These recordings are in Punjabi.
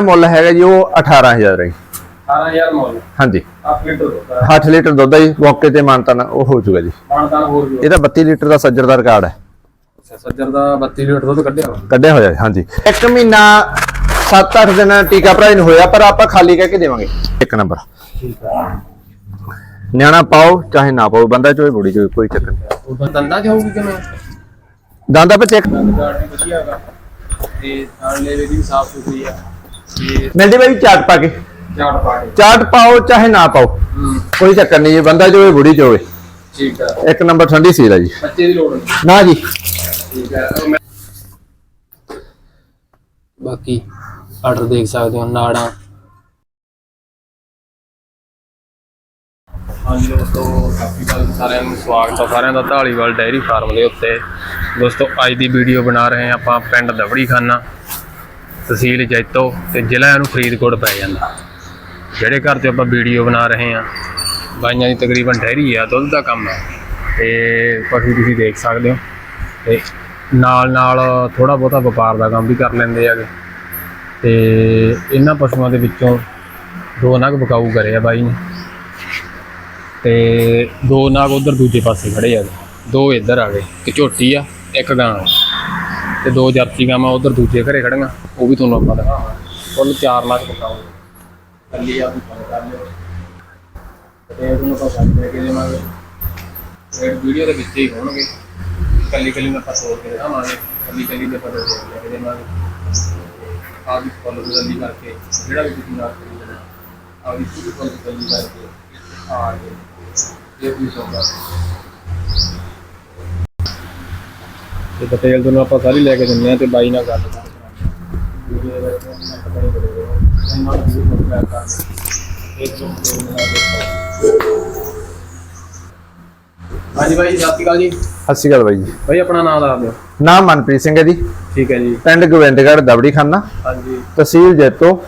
ਮੁੱਲ ਹੈਗਾ ਜੀ ਉਹ 18000 ਹੈ ਜੀ। 18000 ਮੁੱਲ। ਹਾਂਜੀ। 8 ਲੀਟਰ ਦੁੱਧ ਹੈ। 8 ਲੀਟਰ ਦੁੱਧ ਹੈ ਜੀ ਮੌਕੇ ਤੇ ਮਾਨਤਾਨ ਉਹ ਹੋ ਜਾਊਗਾ ਜੀ। ਮਾਨਦਾਨ ਹੋਰ ਵੀ ਇਹਦਾ 32 ਲੀਟਰ ਦਾ ਸੱਜਰ ਦਾ ਰਿਕਾਰਡ ਹੈ। ਸੱਜਰ ਦਾ 32 ਲੀਟਰ ਦੁੱਧ ਕੱਢਿਆ। ਕੱਢਿਆ ਹੋਇਆ ਹੈ, ਹਾਂਜੀ। ਇੱਕ ਮਹੀਨਾ 7-8 ਦਿਨ ਟੀਕਾ ਭਰਾਈ ਨੂੰ ਹੋਇਆ ਪਰ ਆਪਾਂ ਖਾਲੀ ਕਹਿ ਕੇ ਦੇਵਾਂਗੇ। ਇੱਕ ਨੰਬਰ। ਠੀਕ ਹੈ ਨਿਆਣਾ ਪਾਓ ਚਾਹੇ ਨਾ ਪਾਓ ਬੰਦਾ ਚੋਏ ਬੁੜੀ ਚੋਏ ਕੋਈ ਚੱਕਰ ਨਹੀਂ। ਦੰਦਾਂ ਚ ਹੋਊਗੀ ਕਿਵੇਂ ਦੰਦਾਂ ਪਰ ਚੈੱਕ ਦੰਦ ਕਾਰਡ ਵੀ ਵਧੀਆ ਹੈਗਾ। ਤੇ ਥਾਣ ਲੈਵੇ ਦੀ ਵੀ ਸਾਫ਼ ਸੁਥਰੀ ਆ। ਮਿਲਦੀ ਬਾਈ ਚਾਟ ਪਾ ਕੇ। ਝਾੜ ਪਾ ਕੇ। ਚਾਟ ਪਾਓ ਚਾਹੇ ਨਾ ਪਾਓ ਕੋਈ ਚੱਕਰ ਨਹੀਂ ਜੀ ਬੰਦਾ ਚੋਏ ਬੁੜੀ ਚੋਏ ਠੀਕ ਹੈ ਇੱਕ ਨੰਬਰ ਠੰਡੀ ਸੀਲ ਹੈ ਜੀ। ਬੱਚੇ ਦੀ ਲੋੜ ਨਹੀਂ ਨਾ ਜੀ। ਠੀਕ ਮੈਂ- ਬਾਕੀ ਆਰਡਰ ਦੇਖ ਸਕਦੇ ਹੋ ਨਾੜਾਂ। ਹਾਂਜੀ ਦੋਸਤੋ ਸਤਿ ਸ਼੍ਰੀ ਅਕਾਲ ਸਾਰਿਆਂ ਨੂੰ ਸਵਾਗਤ ਹੈ ਸਾਰਿਆਂ ਦਾ ਢਾਲੀਵਾਲ ਡੈਰੀ ਫਾਰਮ ਦੇ ਉੱਤੇ। ਦੋਸਤੋ ਅੱਜ ਦੀ ਵੀਡੀਓ ਬਣਾ ਰਹੇ ਹਾਂ ਆਪਾਂ ਪਿੰਡ ਦਵੜੀ ਖਾਨਾ ਤਹਿਸੀਲ ਜੈਤੋ ਤੇ ਜ਼ਿਲ੍ਹਾ ਇਹਨੂੰ ਫਰੀਦਕੋਟ ਪੈ ਜਾਂਦਾ। ਜਿਹੜੇ ਘਰ ਤੇ ਆਪਾਂ ਵੀਡੀਓ ਬਣਾ ਰਹੇ ਹਾਂ, ਬਾਈਆਂ ਦੀ ਤਕਰੀਬਨ ਡੈਰੀ ਆ, ਦੁੱਧ ਦਾ ਕੰਮ ਹੈ ਤੇ ਪਸ਼ੂ ਤੁਸੀਂ ਦੇਖ ਸਕਦੇ ਹੋ। ਤੇ ਨਾਲ ਨਾਲ ਥੋੜਾ ਬਹੁਤਾ ਵਪਾਰ ਦਾ ਕੰਮ ਵੀ ਕਰ ਲੈਂਦੇ ਆਗੇ ਤੇ ਇਹਨਾਂ ਪਸ਼ੂਆਂ ਦੇ ਵਿੱਚੋਂ ਦੋ ਨਗ ਬਕਾਊ ਕਰੇ ਆ ਬਾਈ ਨੇ। ਤੇ ਦੋ ਨਾਗ ਉਧਰ ਦੂਜੇ ਪਾਸੇ ਖੜੇ ਆ। ਦੋ ਇੱਧਰ ਆ ਗਏ, ਇੱਕ ਝੋਟੀ ਆ, ਇੱਕ ਗਾਂ। ਤੇ ਦੋ ਜਰਸੀ ਗਾਵਾਂ ਉਧਰ ਦੂਜੇ ਘਰੇ ਖੜੀਆਂ ਉਹ ਵੀ ਤੁਹਾਨੂੰ ਆਪਾਂ ਦਿਖਾਵਾਂਗੇ ਕੁੱਲ ਚਾਰ ਲੱਖ ਬਕਾਊ ਕੱਲੀ ਆ ਵੀ ਫੋਨ ਕਰ ਲਿਓ। ਤੇ ਤੁਹਾਨੂੰ ਆਪਾਂ ਗੱਲ ਦੇ ਕੇ ਦੇਵਾਂਗੇ ਇਹ ਵੀਡੀਓ ਦੇ ਵਿੱਚ ਹੀ ਹੋਣਗੇ। ਕੱਲੀ ਕੱਲੀ ਮੈਂ ਆਪਾਂ ਤੋੜ ਕੇ ਦਿਖਾਵਾਂਗੇ। ਕੱਲੀ ਕੱਲੀ ਦੇ ਪਤਾ ਦੇ ਕੇ ਦੇਵਾਂਗੇ ਆਪ ਵੀ ਫੋਲੋ ਜਲਦੀ ਕਰਕੇ, ਜਿਹੜਾ ਵੀ ਤੁਸੀਂ ਨਾਲ ਕਰੀ ਜਾਣਾ ਆਪ ਵੀ ਫੋਲੋ ਜਲਦੀ ਕਰਕੇ, ਆ ਗਏ ਇਹ ਵੀ ਸੌਂਦਾ। ਤੇ ਡਿਟੇਲ ਤੁਹਾਨੂੰ ਆਪਾਂ ਸਾਰੀ ਲੈ ਕੇ ਦਿੰਦੇ ਆ ਤੇ ਬਾਈ ਨਾਲ ਗੱਲ ਹਾਂਜੀ ਬਾਈ ਜੀ, ਸਤਿ ਸ਼੍ਰੀ ਅਕਾਲ ਜੀ। ਸਤਿ ਸ਼੍ਰੀ ਅਕਾਲ ਬਾਈ ਜੀ। ਬਾਈ ਆਪਣਾ ਨਾਮ ਦੱਸ ਦਿਓ। ਨਾਮ ਮਨਪ੍ਰੀਤ ਸਿੰਘ ਹੈ ਜੀ। ਠੀਕ ਹੈ ਜੀ। ਪਿੰਡ ਗੋਬਿੰਦਗੜ੍ਹ ਦਬੜੀ ਖਾਨਾ। ਹਾਂਜੀ। ਤਹਿਸੀਲ ਜੈਤੋ।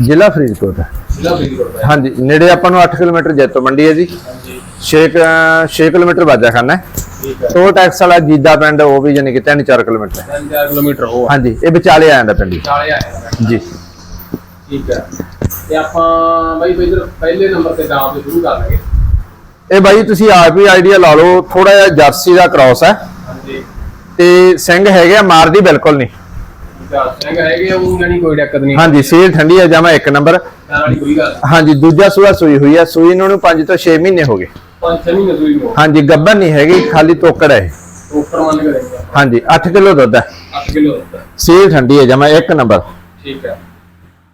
ਜ਼ਿਲ੍ਹਾ ਫਰੀਦਕੋਟ। ਹੈ ਜ਼ਿਲ੍ਹਾ ਫਰੀਦਕੋਟ ਦਾ ਹੈ। ਹਾਂਜੀ ਨੇੜੇ ਆਪਾਂ ਨੂੰ 8 ਕਿਲੋਮੀਟਰ ਜੈਤੋ ਮੰਡੀ ਹੈ ਜੀ। ਹਾਂਜੀ। 6 6 ਕਿਲੋਮੀਟਰ ਬਾਜਾ ਖਾਨਾ ਹੈ। ਠੀਕ ਹੈ। ਟੋ ਟੈਕਸ ਵਾਲਾ ਜੀਦਾ ਪਿੰਡ ਉਹ ਵੀ ਯਾਨੀ ਕਿ 3-4 ਕਿਲੋਮੀਟਰ। ਹੈ 3 ਕਿਲੋਮੀਟਰ ਹਾਂਜੀ ਇਹ ਵਿਚਾਲੇ ਆ ਜਾਂਦਾ ਪਿੰਡ। ਜੀ। ਚਾਲੇ ਆਏ ਆ ਜੀ। ਠੀਕ ਹੈ। ਤੇ ਆਪਾਂ ਬਾਈ ਇੱਧਰ ਪਹਿਲੇ ਨੰਬਰ ਤੇ ਤੋਂ ਸ਼ੁਰੂ ਕਰ ਲਾਂਗੇ ਇਹ ਬਾਈ ਤੁਸੀਂ ਆਪ ਹੀ ਆਈਡੀਆ ਲਾ ਲਓ ਥੋੜਾ ਜਿਹਾ ਜਰਸੀ ਦਾ ਕ੍ਰਾਸ ਹੈ। ਹਾਂਜੀ। ਤੇ ਸਿੰਘ ਹੈਗੇ ਆ ਮਾਰਦੀ ਬਿਲਕੁਲ ਨਹੀਂ। ਵਿਚਾਰ ਸਿੰਘ ਹੈਗੇ ਆ, ਉਹ ਜਾਨੀ ਕੋਈ ਦਿੱਕਤ ਨਹੀਂ। ਹਾਂਜੀ ਸੀਲ ਠੰਡੀ ਹੈ ਜਮਾ ਇੱਕ ਨੰਬਰ। ਹਾਂਜੀ ਦੂਜਾ ਸੂਆ ਸੂਈ ਹੋਈ ਹੈ ਸੂਈ ਨੂੰ ਨੂੰ 5 ਤੋਂ 6 ਮਹੀਨੇ ਹੋ ਗਏ। ਪੰਜ ਛੇ ਮਹੀਨੇ ਸੂਈ ਨੂੰ। ਹਾਂਜੀ ਗੱਬਰ ਨਹੀਂ ਹੈਗੀ ਖਾਲੀ ਤੋਕੜ ਹੈ। ਉੱਪਰ ਮੰਨ ਕੇ ਦੇਖਿਆ ਹਾਂਜੀ 8 ਕਿਲੋ ਦੁੱਧ ਹੈ। 8 ਕਿਲੋ ਹੁੰਦਾ ਸੀਲ ਠੰਡੀ ਹੈ ਜਮਾ ਇੱਕ ਨੰਬਰ। ਠੀਕ ਹੈ।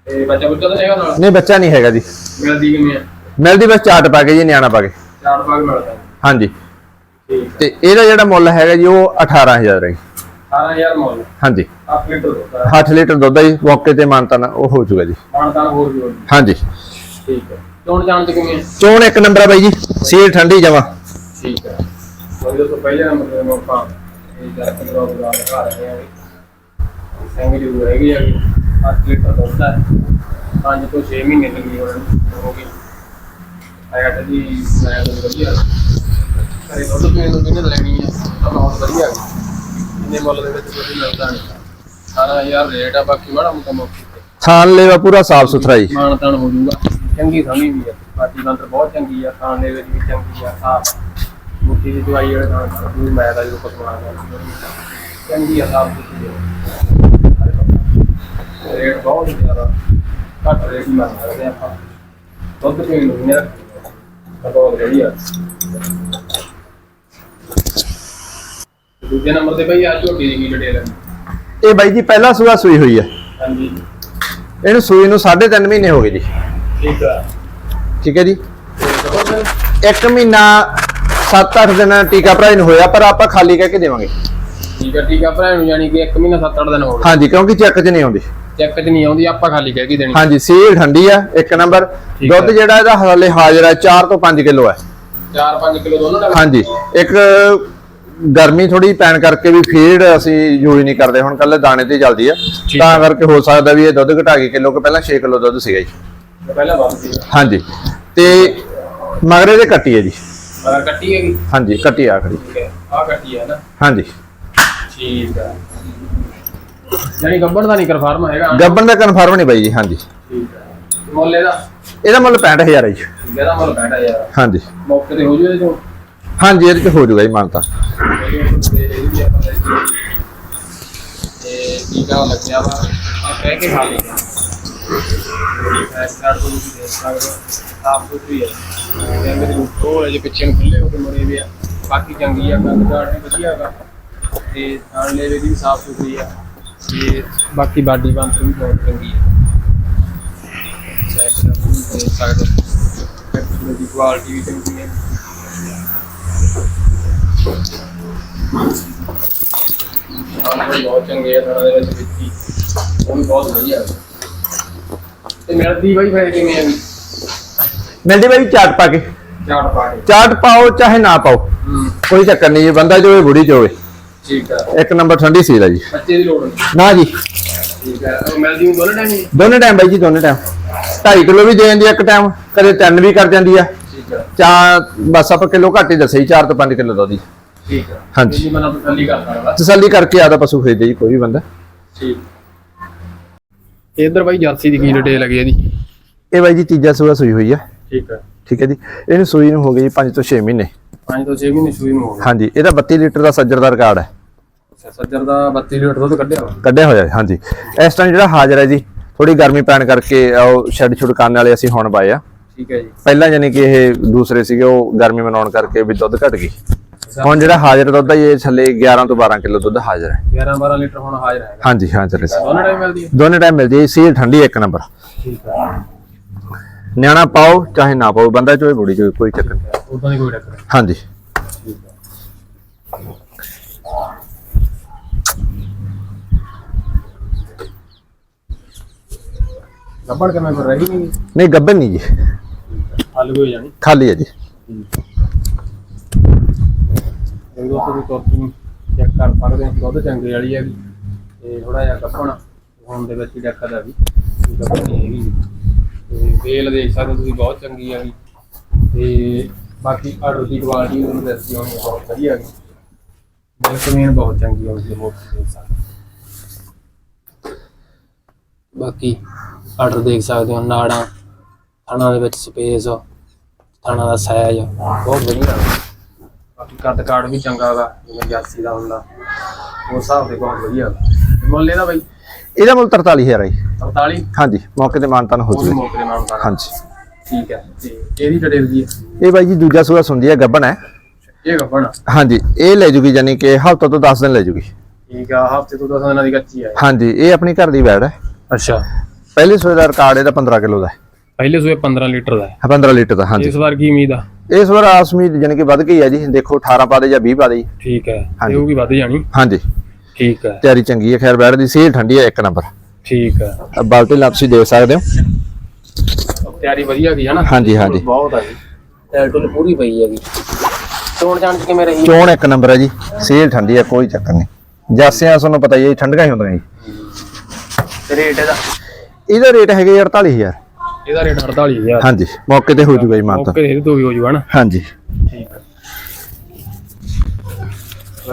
ਤੇ ਬੱਚਾ ਬੱਚਾ ਤਾਂ ਹੈਗਾ ਨਾਲ? ਨਹੀਂ ਬੱਚਾ ਨਹੀਂ ਹੈਗਾ ਜੀ। ਮਿਲਦੀ ਕਿਵੇਂ ਆ ਮਿਲਦੀ ਬਸ ਚਾਟ ਪਾ ਕੇ ਜੀ ਨਿਆਣਾ ਪਾ ਕੇ। ਚਾਰ ਭਾਗ ਮਿਲਦਾ। ਹਾਂਜੀ। ਠੀਕ ਤੇ ਇਹਦਾ ਜਿਹੜਾ ਮੁੱਲ ਹੈਗਾ ਜੀ ਉਹ 18000 ਹੈ ਜੀ। 18000 ਮੁੱਲ। ਹਾਂਜੀ। 8 ਲੀਟਰ ਦੁੱਧ ਹੈ। 8 ਲੀਟਰ ਦੁੱਧ ਹੈ ਜੀ ਮੌਕੇ ਤੇ ਮਾਨਤਾਨ ਉਹ ਹੋ ਜਾਊਗਾ ਜੀ। ਹੋਰ ਵੀ ਹੋਣੀ ਹਾਂਜੀ। ਠੀਕ ਹੈ। ਚੋਣ ਜਾਣ ਤੇ ਕਿਵੇਂ ਆ? ਚੋਣ ਇੱਕ ਨੰਬਰ ਆ ਬਾਈ ਜੀ ਸੀਲ ਠੰਡੀ ਜਮਾ। ਠੀਕ ਹੈ ਤੋਂ ਪਹਿਲੇ ਨੰਬਰ ਤੇ ਆਪਾਂ ਇਹ ਜਰਾ ਕਿਲੋ ਦਾ ਲਗਾ ਰਹੇ ਹਾਂ ਸਿੰਘ ਜੀ ਹੈਗੀ ਆ 8 ਲੀਟਰ ਦੁੱਧ ਹੈ 5 ਤੋਂ 6 ਮਹੀਨੇ ਲੱਗੀ ਹੋਣ ਹੋ ਗਈ ਆਇਆ ਤਾਂ ਜੀ ਆਇਆ ਤਾਂ ਵਧੀਆ। ਘਰੇ ਦੁੱਧ ਪੀਣ ਨੂੰ ਕਿਹਨੇ ਲੈਣੀ ਆ? ਤਾਂ ਬਹੁਤ ਵਧੀਆ ਇੰਨੇ ਮੁੱਲ ਦੇ ਵਿੱਚ ਕੋਈ ਮਿਲਦਾ ਨਹੀਂ। ਸਾਰਾ ਯਾਰ ਰੇਟ ਆ ਬਾਕੀ ਮਾੜਾ ਮੋਟਾ ਮੌਕੇ ਤੇ ਥਾਨ ਲੈਵਾ ਪੂਰਾ ਸਾਫ਼ ਸੁਥਰਾ ਜੀ। ਮਾਣ ਤਾਣ ਹੋ ਜਾਊਗਾ। ਚੰਗੀ ਸਮੀ ਵੀ ਆ। ਬਾਕੀ ਬੰਦਰ ਬਹੁਤ ਚੰਗੀ ਆ ਖਾਣ ਦੇ ਵਿੱਚ ਵੀ ਚੰਗੀ ਆ। ਸਾਫ਼ ਮੁੱਠੀ ਦੀ ਦਵਾਈ ਵਾਲੇ ਨਾਲ ਵੀ ਮੈਂ ਦਾ ਜੋ ਕੁਝ ਬਣਾ ਚੰਗੀ ਆ ਆ ਰੇਟ ਬਹੁਤ ਜ਼ਿਆਦਾ। ਘੱਟ ਰੇਟ ਆਪਾਂ। ਦੁੱਧ ਪੀਣ ਨੂੰ ਨਹੀਂ ਰੱਖਦੇ। ਤਾਂ ਬਹੁਤ ਵਧੀਆ। ਤੇ ਦੂਜੇ ਨੰਬਰ ਤੇ ਬਈ ਆ ਝੋਟੀ ਦੀ ਕੀ ਡਿਟੇਲ ਹੈ ਇਹ ਬਾਈ ਜੀ ਪਹਿਲਾ ਸੂਆ ਸੂਈ ਹੋਈ ਹੈ ਹਾਂਜੀ। ਇਹਨੂੰ ਸੂਈ ਨੂੰ 3.5 ਮਹੀਨੇ ਹੋ ਗਏ ਜੀ। ਠੀਕ ਆ। ਠੀਕ ਹੈ ਜੀ। ਇੱਕ ਮਹੀਨਾ 7-8 ਦਿਨ ਟੀਕਾ ਭਰਾਈ ਨੂੰ ਹੋਇਆ ਪਰ ਆਪਾਂ ਖਾਲੀ ਕਹਿ ਕੇ ਦੇਵਾਂਗੇ। ਠੀਕ ਆ ਠੀਕ ਆ ਭਰਾ ਨੂੰ ਯਾਨੀ ਕਿ 1 ਮਹੀਨਾ 7-8 ਦਿਨ ਹੋ ਗਏ। ਹਾਂਜੀ ਕਿਉਂਕਿ ਚੈੱਕ 'ਚ ਨਹੀਂ ਆਉਂਦੀ। ਚੈੱਕ 'ਚ ਨਹੀਂ ਆਉਂਦੀ ਆਪਾਂ ਖਾਲੀ ਕਹਿ ਕੇ ਦੇਣੀ। ਹਾਂਜੀ ਸੀਲ ਠੰਡੀ ਆ ਇੱਕ ਨੰਬਰ। ਦੁੱਧ। ਜਿਹੜਾ ਇਹਦਾ ਹਾਲੇ ਹਾਜ਼ਰ ਹੈ 4 ਤੋਂ 5 ਕਿਲੋ ਹੈ 4-5 ਕਿਲੋ ਦੋਨੋਂ ਦਾ ਹਾਂਜੀ ਇੱਕ ਗਰਮੀ ਥੋੜੀ ਪੈਣ ਕਰਕੇ ਵੀ ਫੀਡ ਅਸੀਂ ਯੂਜ਼ ਨਹੀਂ ਕਰਦੇ ਹੁਣ ਕੱਲੇ ਦਾਣੇ ਤੇ ਚੱਲਦੀ ਆ। ਤਾਂ। ਕਰਕੇ ਹੋ ਸਕਦਾ ਵੀ ਇਹ ਦੁੱਧ ਘਟਾ ਕੇ ਕਿਲੋ ਕਿ ਪਹਿਲਾਂ 6 ਕਿਲੋ ਦੁੱਧ ਸੀਗਾ ਜੀ। ਪਹਿਲਾਂ ਵੱਧ ਸੀ। ਹਾਂਜੀ। ਤੇ ਮਗਰੇ ਦੇ ਕੱਟੀ ਹੈ ਜੀ। ਮਗਰ ਕੱਟੀ ਹੈਗੀ ਹਾਂਜੀ ਕੱਟੀ ਠੀਕ ਹੈ ਆ ਕੱਟੀ ਹੈ ਨਾ? ਹਾਂਜੀ। ਠੀਕ ਆ ਯਾਨੀ ਗੱਬੜ ਦਾ ਨਹੀਂ ਕਨਫਰਮ ਹੈਗਾ। ਗੱਬਨ ਦਾ ਕਨਫਰਮ ਨਹੀਂ ਬਾਈ ਜੀ ਹਾਂਜੀ। ਠੀਕ ਹੈ। ਮੁੱਲ ਇਹਦਾ? ਇਹਦਾ ਮੁੱਲ 65000 ਹੈ ਜੀ। ਇਹਦਾ ਮੁੱਲ ਬੈਠਾ ਯਾਰ ਹਾਂਜੀ। ਮੌਕੇ ਤੇ ਹੋ ਜੂ ਇਹਦੇ ਤੋਂ ਹਾਂਜੀ ਇਹਦੇ ਚ ਹੋ ਜਾਊਗਾ ਜੀ ਮਾਨਤਾ ਤੇ। ਟੀਕਾ ਲੱਗਿਆ ਵਾ? ਆ ਕਹਿ ਕੇ ਖਾ ਲਈ ਐਸ ਕਾਰਡ ਤੋਂ ਤੁਸੀਂ ਦੇਖ ਸਕਦੇ ਹੋ ਸਾਫ਼ ਸੁਥਰੀ ਹੈ ਤੇ ਮੇਰੇ ਕੋਲ ਜੇ ਪਿੱਛੇ ਨੂੰ ਖੁੱਲੇ ਹੋ ਕੇ ਮਰੇ ਵੀ ਆ। ਬਾਕੀ ਚੰਗੀ ਆ ਕੰਦ ਕਾਰਡ ਵੀ ਵਧੀਆ ਹੈਗਾ ਤੇ ਨਾਲ ਲੈ ਵੀ ਸਾਫ਼ ਸੁਥਰੀ ਆ। ਤੇ ਬਾਕੀ ਬਾਡੀ ਬੰਦ ਵੀ ਬਹੁਤ ਚੰਗੀ ਹੈ ਚੈੱਕ ਕਰ ਦੇਖ ਸਕਦੇ ਹੋ ਦੀ ਕੁਆਲਿਟੀ ਵੀ ਚੰਗੀ ਹੈ ਆਹ ਬਹੁਤ ਚੰਗੇ ਆ ਥਾਣਾ ਦੇ ਵਿੱਚ ਵਿੱਚੀ ਉਹ ਵੀ ਬਹੁਤ ਵਧੀਆ। ਹੈ ਤੇ ਮਿਲਦੀ ਬਾਈ ਫਿਰ ਕਿਵੇਂ ਆ ਵੀ ਮਿਲਦੀ ਬਾਈ ਚਾਟ ਪਾ ਕੇ। ਝਾੜ ਪਾ ਕੇ। ਚਾਟ ਪਾਓ ਚਾਹੇ ਨਾ ਪਾਓ ਕੋਈ ਚੱਕਰ ਨਹੀਂ ਜੀ ਬੰਦਾ ਜੋ ਬੁੜੀ ਚ ਹੋਵੇ। ਠੀਕ ਆ। ਇੱਕ ਨੰਬਰ ਠੰਡੀ ਸੀਲ ਹੈ ਜੀ। ਬੱਚੇ ਦੀ ਲੋੜ ਨਹੀਂ ਨਾ ਜੀ। ਠੀਕ ਆ। ਮਿਲਦੀ ਦੋਨੇ ਟਾਈਮ ਹੀ? ਦੋਨੇ ਟਾਈਮ ਬਾਈ ਜੀ ਦੋਨੇ ਟਾਈਮ। 2.5 ਕਿਲੋ ਵੀ ਦੇ ਜਾਂਦੀ ਆ ਇੱਕ ਟਾਈਮ ਕਦੇ ਤਿੰਨ ਵੀ ਕਰ ਜਾਂਦੀ ਆ। ਠੀਕ ਆ। ਬਸ ਆਪਾਂ ਕਿਲੋ ਘੱਟ ਹੀ ਦੱਸੇ 4 ਤੋਂ 5 ਕਿਲੋ ਦੁੱਧ ਦੀ ਠੀਕ ਆ। ਹਾਂਜੀ। ਜੀ ਮਨ ਤਸੱਲੀ ਕਰ ਸਕਦਾ ਤਸੱਲੀ ਕਰਕੇ ਆਦਾ ਪਸ਼ੂ ਖਰੀਦੇ ਜੀ ਕੋਈ ਵੀ ਬੰਦਾ। ਠੀਕ। ਇਧਰ ਬਾਈ ਜਰਸੀ ਦੀ ਕੀ ਡਿਟੇਲ ਲੱਗੀ ਇਹਦੀ? ਇਹ ਬਾਈ ਜੀ ਤੀਜਾ ਸੂਆ ਸੂਈ ਹੋਈ ਆ। ਠੀਕ ਆ। ਠੀਕ ਹੈ ਜੀ। ਇਹਨੂੰ ਸੂਈ ਨੂੰ ਹੋ ਗਈ 5 ਤੋਂ 6 ਮਹੀਨੇ। 5 ਤੋਂ 6 ਮਹੀਨੇ ਸੂਈ ਨੂੰ ਹੋ ਗਿਆ ਹਾਂਜੀ ਇਹਦਾ 32 ਲੀਟਰ ਦਾ ਸੱਜਰ ਦਾ ਰਿਕਾਰਡ ਹੈ। ਸੱਜਰ ਦਾ 32 ਲੀਟਰ ਦੁੱਧ ਕੱਢਿਆ ਕੱਢਿਆ ਹੋਇਆ ਹੈ ਹਾਂਜੀ। ਇਸ ਟਾਈਮ ਜਿਹੜਾ ਹਾਜ਼ਰ ਹੈ ਜੀ ਥੋੜੀ ਗਰਮੀ ਪੈਣ ਕਰਕੇ ਉਹ ਛੱਡ ਛੁੱਡ ਕਰਨ ਵਾਲੇ ਅਸੀਂ ਹੁਣ ਪਾਏ ਆ। ਠੀਕ ਹੈ ਜੀ। ਪਹਿਲਾਂ ਯਾਨੀ ਕਿ ਇਹ ਦੂਸਰੇ ਸੀਗੇ ਉਹ ਗਰਮੀ ਮਨਾਉਣ ਕਰਕੇ ਵੀ ਦੁੱਧ ਘਟ ਗਈ। ਹੁਣ ਜਿਹੜਾ ਹਾਜ਼ਰ ਦੁੱਧ ਹੈ ਇਹ ਥੱਲੇ 11 ਤੋਂ 12 ਕਿਲੋ ਦੁੱਧ ਹਾਜ਼ਰ ਹੈ। 11 12 ਲੀਟਰ ਹੁਣ ਹਾਜ਼ਰ ਹੈਗਾ ਹਾਂਜੀ ਹਾਜ਼ਰ ਹੈ ਦੋਨੇ ਟਾਈਮ ਮਿਲਦੀ ਹੈ? ਦੋਨੇ ਟਾਈਮ ਮਿਲ ਜੇ ਸੀਲ ਠੰਡੀ ਇੱਕ ਨੰਬਰ ਠੀਕ ਆ ਨਿਆਣਾ ਪਾਓ ਚਾਹੇ ਨਾ ਪਾਓ ਬੰਦਾ ਚੋਏ ਬੁੜੀ ਚੋਏ ਕੋਈ ਚੱਕਰ ਨਹੀਂ। ਉਦਾਂ ਦੀ ਕੋਈ ਨਹੀਂ। ਹਾਂਜੀ। ਗੱਬੜ ਕਿਵੇਂ ਕਰ ਰਹੀ ਨਹੀਂ ਨਹੀਂ ਗੱਬਨ ਨਹੀਂ ਜੀ। ਹੱਲ ਹੋ ਜਾਣੀ। ਖਾਲੀ ਹੈ ਜੀ। ਇਹ ਦੋ ਤੁਸੀਂ ਕੋਪੀ ਚੈੱਕ ਕਰ ਸਕਦੇ ਹੋ, ਦੁੱਧ ਚੰਗੇ ਵਾਲੀ ਹੈਗੀ ਤੇ ਥੋੜਾ ਜਿਹਾ ਗੱਬਣ ਹੁਣ ਦੇ ਵਿੱਚ ਹੀ ਡੱਕਦਾ ਵੀ ਗੱਬਣ ਨਹੀਂ ਹੈਗੀ। ਤੇ ਤੇਲ ਦੇਖ ਸਕਦੇ ਹੋ ਤੁਸੀਂ ਬਹੁਤ ਚੰਗੀ ਹੈਗੀ ਤੇ ਬਾਕੀ ਆਰਡਰ ਦੀ ਕੁਆਲਿਟੀ ਉਹਨੂੰ ਦੱਸੀ ਹੋਣੀ ਬਹੁਤ ਵਧੀਆ ਹੈਗੀ ਮਿਲਕ ਬਹੁਤ ਚੰਗੀ ਹੈ ਉਸਦੇ ਮੋਟੀ ਦੇਖ ਸਕਦੇ ਬਾਕੀ ਆਰਡਰ ਦੇਖ ਸਕਦੇ ਹੋ, ਨਾੜਾਂ, ਥਣਾ ਦੇ ਵਿੱਚ ਸਪੇਸ ਥਣਾ ਦਾ ਸਾਈਜ਼ ਬਹੁਤ ਵਧੀਆ ਬਾਕੀ ਕੱਦ ਕਾੜ ਵੀ ਚੰਗਾ ਗਾ ਜਿਵੇਂ ਜਾਸੀ ਦਾ ਹੁੰਦਾ। ਉਸ ਹਿਸਾਬ ਦੇ ਬਹੁਤ ਵਧੀਆ ਗਾ ਤੇ ਮੁੱਲ ਇਹਦਾ ਬਾਈ? ਇਹਦਾ ਮੁੱਲ 43000 ਹੈ ਜੀ। 43 ਹਾਂਜੀ ਮੌਕੇ ਤੇ ਮਾਨਤਾਨ ਹੋ ਜੂਗਾ। ਮੌਕੇ ਦੇ ਤਾਂ ਹਾਂਜੀ। ਠੀਕ ਹੈ ਤੇ ਇਹਦੀ ਡਿਟੇਲ ਕੀ ਹੈ? ਇਹ ਬਾਈ ਜੀ ਦੂਜਾ ਸੂਆ ਸੁੰਦੀ ਹੈ ਗੱਬਨ ਹੈ। ਇਹ ਗੱਬਣ ਹਾਂਜੀ ਇਹ ਲੈ ਜੂਗੀ ਯਾਨੀ ਕਿ ਹਫ਼ਤਾ ਤੋਂ 10 ਦਿਨ ਲੈ ਜੂਗੀ। ਠੀਕ ਆ ਹਫ਼ਤੇ ਤੋਂ 10 ਦਿਨਾਂ ਦੀ ਕੱਚੀ ਹੈ ਹਾਂਜੀ ਇਹ ਆਪਣੀ ਘਰ ਦੀ ਵੈੜ ਹੈ। ਅੱਛਾ। ਪਹਿਲੇ ਸੂਏ ਦਾ ਰਿਕਾਰਡ ਇਹਦਾ 15 ਕਿਲੋ ਦਾ ਹੈ। ਪਹਿਲੇ ਸੂਏ 15 ਲੀਟਰ ਦਾ ਹਾਂ, 15 ਲੀਟਰ ਦਾ ਹਾਂਜੀ। ਇਸ ਵਾਰ ਕੀ ਉਮੀਦ ਆ? ਇਸ ਵਾਰ ਆਸਮੀ ਯਾਨੀ ਕਿ ਵੱਧ ਗਈ ਹੈ ਜੀ। ਦੇਖੋ 18 ਪਾ ਦੇ ਜਾਂ 20 ਪਾ ਦੇ ਜੀ। ਠੀਕ ਹੈ। ਇਹ ਉਹ ਵੀ ਵੱਧ ਜਾਣੀ? ਹਾਂਜੀ। ਠੀਕ ਹੈ। ਤਿਆਰੀ ਚੰਗੀ ਹੈ। ਖੈਰ ਵੈੜ ਦੀ ਸੇਲ ਠੰਡੀ ਹੈ ਇੱਕ ਨੰਬਰ। ਠੀਕ ਹੈ। ਬਾਲਟੀ ਲਾ ਤੁਸੀਂ ਦੇਖ ਸਕਦੇ ਹੋ। ਤਿਆਰੀ ਵਧੀਆ ਗਈ ਹੈ ਨਾ ਹਾਂਜੀ, ਹਾਂਜੀ। ਬਹੁਤ ਆ ਜੀ। ਟੈਲਟਲ ਪੂਰੀ ਪਈ ਹੈਗੀ ਚੋਣ ਜਾਣ ਚ ਕਿਵੇਂ ਰਹੀ? ਚੋਣ ਇੱਕ ਨੰਬਰ ਹੈ ਜੀ। ਸੇਲ ਠੰਡੀ ਹੈ ਕੋਈ ਚੱਕਰ ਨਹੀਂ। ਜਾਸਿਆਂ ਤੁਹਾਨੂੰ ਪਤਾ ਹੀ ਹੈ ਜੀ, ਠੰਡੀਆਂ ਹੀ ਹੁੰਦੀਆਂ ਜੀ। ਤੇ ਰੇਟ ਇਹਦਾ? ਇਹਦਾ ਰੇਟ ਹੈਗਾ ਜੀ 48000 ਇਹਦਾ ਰੇਟ 48000 ਹਾਂਜੀ ਮੌਕੇ ਤੇ ਹੋ ਜੂਗਾ ਜੀ ਮਾਨਤਾ। ਓਕੇ ਇਹਦੇ ਤੋਂ ਵੀ ਹੋ ਜੂਗਾ ਨਾ ਹਾਂਜੀ। ਠੀਕ ਹੈ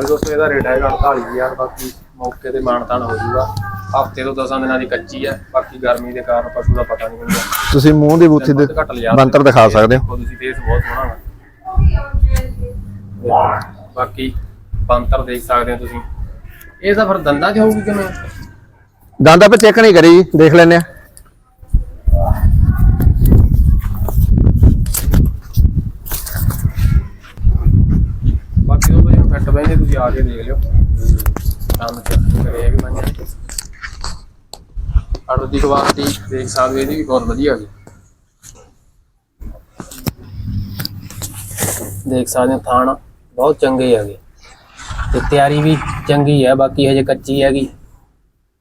ਦੋਸਤੋ ਇਹਦਾ ਰੇਟ ਹੈਗਾ 48000 ਬਾਕੀ ਮੌਕੇ ਤੇ ਮਾਨਤਾਨ ਹੋ ਜੂਗਾ। ਹਫ਼ਤੇ ਤੋਂ 10 ਦਿਨਾਂ ਦੀ ਕੱਚੀ ਹੈ ਬਾਕੀ ਗਰਮੀ ਦੇ ਕਾਰਨ ਪਸ਼ੂ ਦਾ ਪਤਾ ਨਹੀਂ ਹੁੰਦਾ। ਤੁਸੀਂ ਮੂੰਹ ਦੀ ਬੂਥੀ ਦੇ ਬੰਤਰ ਦਿਖਾ ਸਕਦੇ ਹੋ। ਤੁਸੀਂ ਫੇਸ ਬਹੁਤ ਸੋਹਣਾ ਹੈ ਬਾਕੀ ਬੰਤਰ ਦੇਖ ਸਕਦੇ ਹੋ ਤੁਸੀਂ। ਇਹ ਤਾਂ ਫਿਰ ਦੰਦਾਂ 'ਚ ਹੋਊਗੀ ਕਿਵੇਂ? ਦੰਦ ਆਪਾਂ ਚੈੱਕ ਨਹੀਂ ਕਰੀ ਜੀ ਦੇਖ ਲੈਨੇ ਆ ਬਾਕੀ ਉਹ ਜਿਹਨੂੰ ਤੁਸੀਂ ਆ ਕੇ ਦੇਖ ਲਿਓ। ਕੰਮ ਕਰੇ ਵੀ ਮੰਨ ਅੜ ਦੀ ਕੁਆਲਿਟੀ ਦੇਖ ਸਕਦੇ ਇਹਦੀ ਵੀ ਬਹੁਤ ਵਧੀਆ ਹੈਗੀ ਦੇਖ ਸਕਦੇ ਹੋ ਬਹੁਤ ਚੰਗੇ ਹੈਗੇ। ਤੇ ਤਿਆਰੀ ਵੀ ਚੰਗੀ ਹੈ, ਬਾਕੀ ਹਜੇ ਕੱਚੀ ਹੈਗੀ।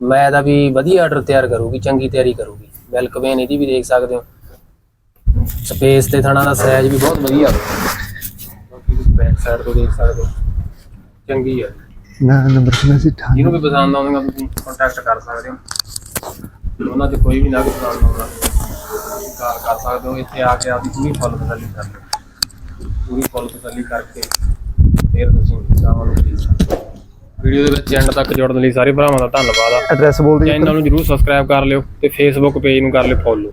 ਮੈਂ ਦਾ ਵੀ ਵਧੀਆ ਆਰਡਰ ਤਿਆਰ ਕਰੂਗੀ, ਚੰਗੀ ਤਿਆਰੀ ਕਰੂਗੀ। ਮਿਲਕ ਵੇਨ ਇਹਦੀ ਵੀ ਦੇਖ ਸਕਦੇ ਹੋ। ਸਪੇਸ ਤੇ ਥਾਣਾ ਦਾ ਸਾਈਜ਼ ਵੀ ਬਹੁਤ ਵਧੀਆ। ਬਾਕੀ ਤੁਸੀਂ ਬੈਕ ਸਾਈਡ ਤੋਂ ਦੇਖ ਸਕਦੇ ਹੋ। ਚੰਗੀ ਹੈ ਨਾ ਨੰਬਰ ਕਿੰਨਾ ਸੀ ਜਿਹਨੂੰ ਵੀ ਪਸੰਦ ਆਉਂਦਾ ਤੁਸੀਂ ਕੰਟੈਕਟ ਕਰ ਸਕਦੇ ਹੋ। ਉਹਨਾਂ ਦੇ ਕੋਈ ਵੀ ਨਾ ਪਸੰਦ ਆਉਂਦਾ। ਕਾਲ ਕਰ ਸਕਦੇ ਹੋ ਇੱਥੇ ਆ ਕੇ ਆਪਦੀ ਪੂਰੀ ਫੁੱਲ ਤਸੱਲੀ ਕਰ ਲਓ। ਪੂਰੀ ਫੁੱਲ ਤਸੱਲੀ ਕਰਕੇ ਫਿਰ ਤੁਸੀਂ ਚਾਵਲ ਨੂੰ ਖਰੀਦ ਸਕਦੇ ਹੋ। ਵੀਡੀਓ ਦੇ ਵਿੱਚ ਐਂਡ ਤੱਕ ਜੁੜਨ ਲਈ ਸਾਰੇ ਭਰਾਵਾਂ ਦਾ ਧੰਨਵਾਦ ਆ। ਐਡਰੈਸ ਬੋਲ ਦਿਓ ਚੈਨਲ ਨੂੰ ਜਰੂਰ ਸਬਸਕ੍ਰਾਈਬ ਕਰ ਲਿਓ ਤੇ ਫੇਸਬੁੱਕ ਪੇਜ ਨੂੰ ਕਰ ਲਿਓ ਫੋਲੋ